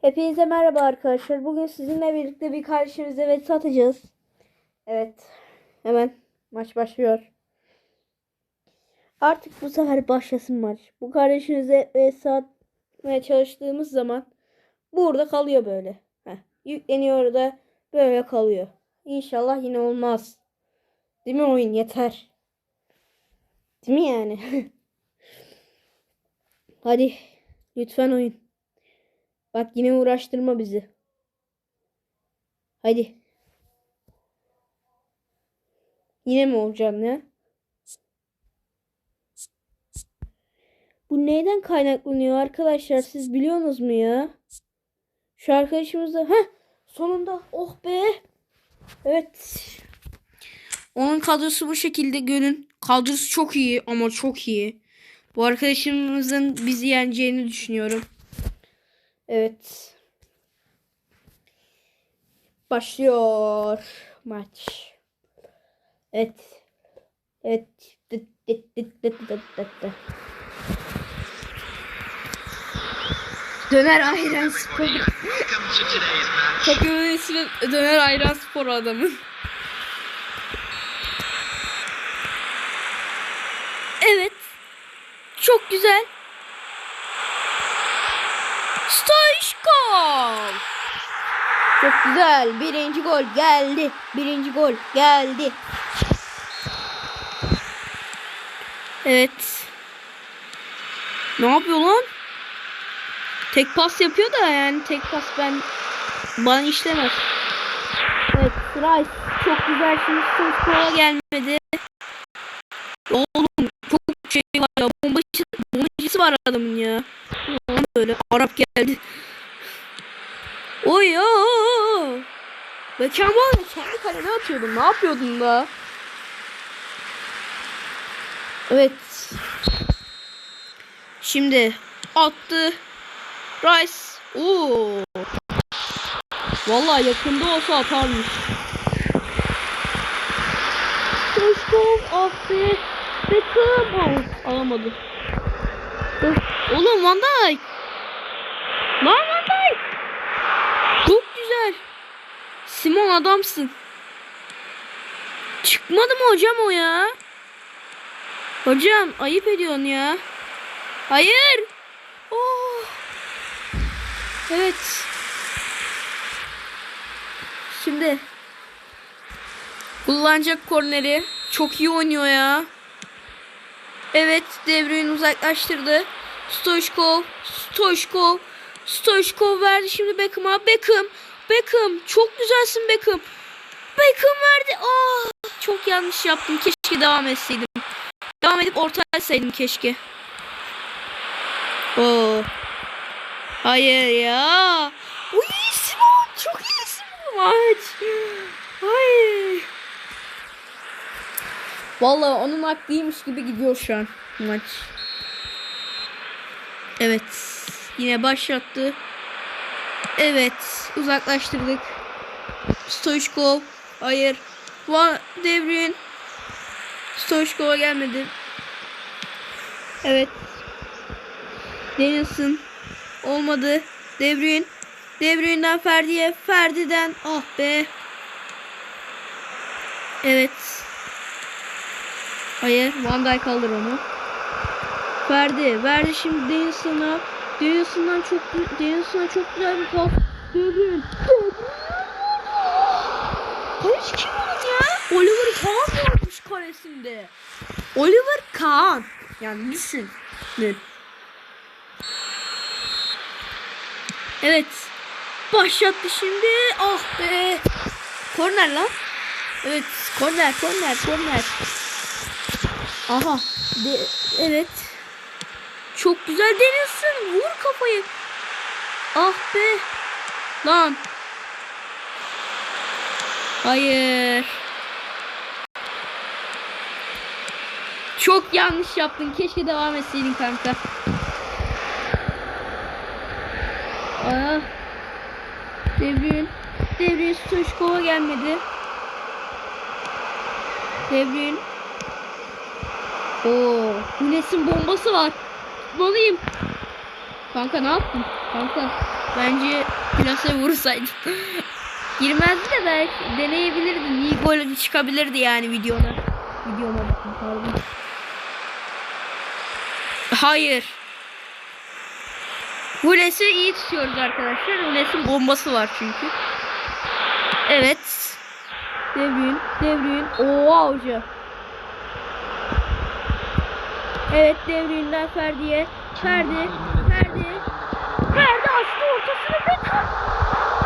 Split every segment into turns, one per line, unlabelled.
Hepinize merhaba arkadaşlar. Bugün sizinle birlikte bir kardeşimize ve satacağız. Evet. Hemen maç başlıyor. Artık bu sefer başlasın maç. Bu kardeşinize ve satmaya çalıştığımız zaman burada kalıyor böyle. Heh, yükleniyor da böyle kalıyor. İnşallah yine olmaz. Değil mi oyun? Yeter. Değil mi yani? Hadi. Lütfen oyun. Bak yine uğraştırma bizi. Hadi. Yine mi olacaksın ya? Bu neyden kaynaklanıyor arkadaşlar? Siz biliyorsunuz mu ya? Şu arkadaşımız da... Heh! Sonunda. Oh be! Evet. Onun kadrosu bu şekilde görün. Kadrosu çok iyi ama çok iyi. Bu arkadaşımızın bizi yeneceğini düşünüyorum. Evet. Başlıyor maç. Evet. Evet. Dıt dıt dıt dıt dıt dıt dıt. Döner ayran spor. Takımın ismi Döner ayran spor adamın. Evet. Çok güzel. Stoichkov. Çok güzel. Birinci gol geldi. Birinci gol geldi. Evet. Ne yapıyor lan? Tek pas yapıyor da yani tek pas ben bana işlemez. Evet Rice çok güzel şimdi Stoichkov'a gelmedi. Oğlum çok şey var ya bombacı, bombacısı var adamın ya. Böyle Arap geldi. Oy ya. Var ya kendi kalene atıyordun. Ne yapıyordun da? Evet. Şimdi attı. Rice. Oo. Vallahi yakında olsa atarmış. Ah be. Beckham. Alamadı. Oğlum Van Dijk. Lan Van Dijk. Çok güzel. Simon adamsın. Çıkmadı mı hocam o ya? Hocam ayıp ediyorsun ya. Hayır. Oh. Evet. Şimdi kullanacak korneri. Çok iyi oynuyor ya. Evet, devreyi uzaklaştırdı. Stoichkov, Stoichkov, Stoichkov verdi şimdi Beckham'a. Beckham, Beckham, çok güzelsin Beckham. Beckham verdi. Aa, çok yanlış yaptım. Keşke devam etseydim. Devam edip orta etseydim keşke. Oo. Hayır ya. Uy Simon, çok iyisin bu maç. Ay. Vallahi onun haklıymış gibi gidiyor şu an maç. Evet. Yine başlattı. Evet. Uzaklaştırdık. Stoichkov. Hayır. Va Devrin. Stoichkov'a gelmedi. Evet. Danielson. Olmadı. Devrin. Devrin'den Ferdi'ye. Ferdi'den. Ah be. Evet. Hayır. Van Dijk alır onu. Verdi. Verdi şimdi Denizson'a. Denizson'dan çok Denizson'a çok güzel bir pas. Devrin. Kaleci kim onun ya? Oliver Kahn varmış kalesinde. Oliver Kahn. Yani düşün. Evet. Başlattı şimdi. Ah be. Korner lan. Evet. Korner, korner, korner. Aha. De, evet. Çok güzel denilsin. Vur kafayı. Ah be. Lan. Hayır. Çok yanlış yaptın. Keşke devam etseydin kanka. Ah. Devrin. Devrin Stoichkov'a gelmedi. Devrin. Oo, Güneş'in bombası var. Tutmalıyım. Kanka ne yaptın? Kanka. Bence plase vursaydın. Girmezdi de belki deneyebilirdin. İyi gol çıkabilirdi yani videoda. Videoma bakın pardon. Hayır. Hules'i iyi tutuyoruz arkadaşlar. Hules'in bombası var çünkü. Evet. Devrin, devrin. Oha hoca. Evet devrinden Ferdi'ye. Ferdi, Ferdi. Ferdi açtı ortasını.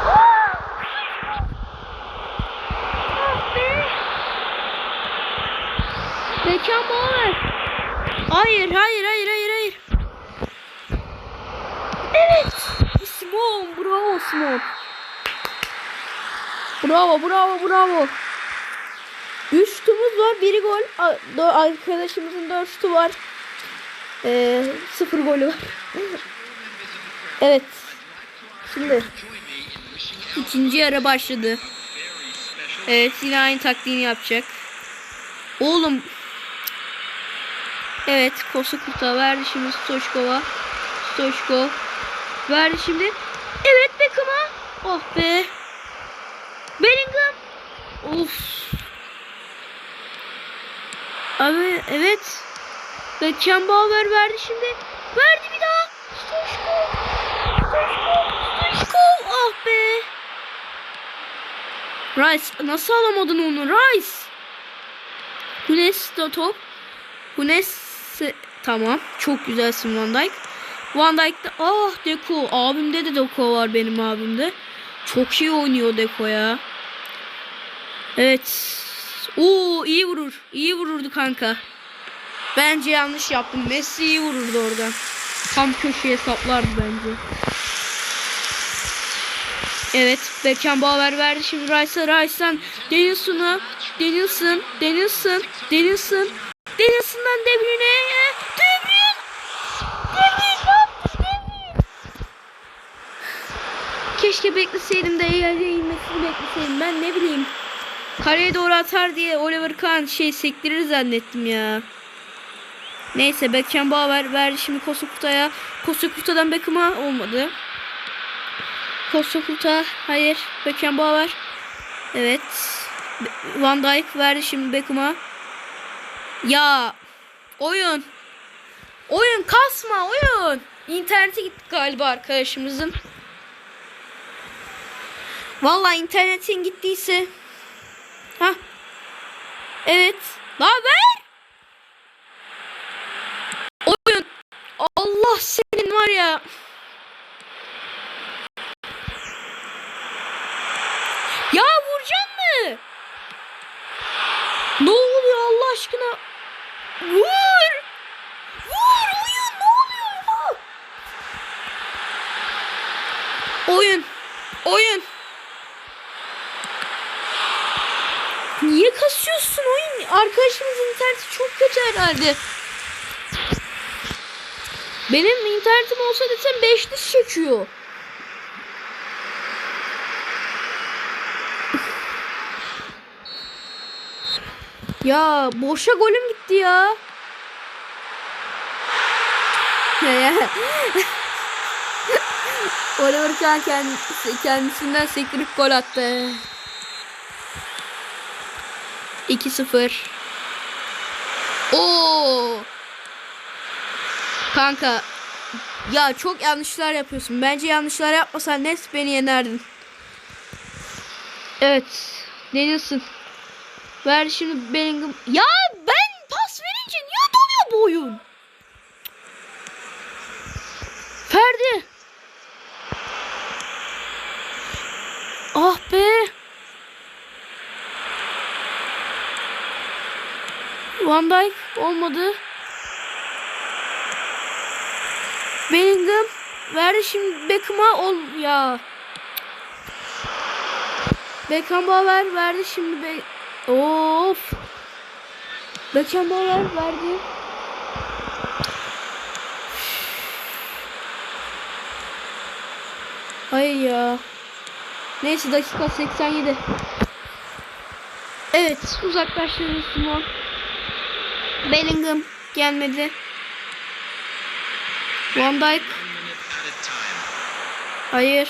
Aa! Ah be. Beckham Bauer. Hayır, hayır, hayır, hayır, hayır. Evet. Simon, bravo Simon. Bravo, bravo, bravo. Üç şutumuz var, biri gol. Arkadaşımızın dört şutu var. Ee, sıfır golü var. evet. Şimdi ikinci yarı başladı. Evet yine aynı taktiğini yapacak. Oğlum. Evet Kosu Kurt'a verdi şimdi Stoşkov'a. Stoşkov. Verdi şimdi. Evet Beckham'a. Oh be. Bellingham. Of. Abi evet. Beckham Bauer verdi şimdi. Verdi bir daha. Stoşkov. Stoşkov. Stoşkov. Ah be. Rice nasıl alamadın onu Rice? Hunes top. Hunes tamam. Çok güzelsin Van Dijk. Van Dijk'te ah Deko. Abimde de Deko var benim abimde. Çok iyi oynuyor Deko ya. Evet. Oo iyi vurur. İyi vururdu kanka. Bence yanlış yaptım. Messi iyi vururdu oradan. Tam köşeye saplardı bence. Evet. Beckham Bauer verdi şimdi Rice'a. Rice'dan Denilson'a. Denilson. Denilson. Denilson. Denilson'dan De Bruyne'ye. De Bruyne. De Bruyne? Keşke bekleseydim de yere inmesini bekleseydim. Ben ne bileyim. Kaleye doğru atar diye Oliver Kahn şey sektirir zannettim ya. Neyse Beckham Bauer verdi şimdi Kosukuta'ya. Kosukuta'dan Beckham'a olmadı. Kosukuta hayır. Beckham Bauer. Evet. Van Dijk verdi şimdi Beckham'a. Ya oyun. Oyun kasma oyun. İnternete gitti galiba arkadaşımızın. Vallahi internetin gittiyse. Ha. Evet. La ver. Oyun. Allah senin var ya. Ya vuracaksın mı? Ne oluyor Allah aşkına? Vur! Vur oyun ne oluyor ya? Oyun. Oyun. Niye kasıyorsun oyun? Arkadaşımızın interneti çok kötü herhalde. Benim internetim olsa desem 5 diş çekiyor. Ya boşa golüm gitti ya. Oliver Kahn kendisi, kendisinden sektirip gol attı. 2-0. Oo. Kanka ya çok yanlışlar yapıyorsun. Bence yanlışlar yapmasan net beni yenerdin. Evet. Denilsin. Ver şimdi Bellingham. Ya ben pas verince niye donuyor bu oyun? Ferdi. Ah be. Van Dijk olmadı. Bellingham verdi şimdi Beckham'a ol ya. Beckham Bauer verdi şimdi Be Of. Beckham Bauer verdi. Hayır ya. Neyse dakika 87. Evet uzaklaştırdı Simon. Bellingham gelmedi. Van Dijk. Hayır.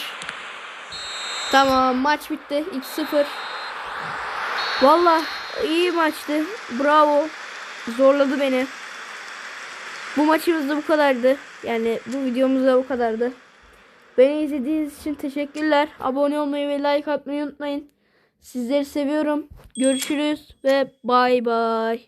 Tamam maç bitti. 2-0. Valla iyi maçtı. Bravo. Zorladı beni. Bu maçımız da bu kadardı. Yani bu videomuz da bu kadardı. Beni izlediğiniz için teşekkürler. Abone olmayı ve like atmayı unutmayın. Sizleri seviyorum. Görüşürüz ve bay bay.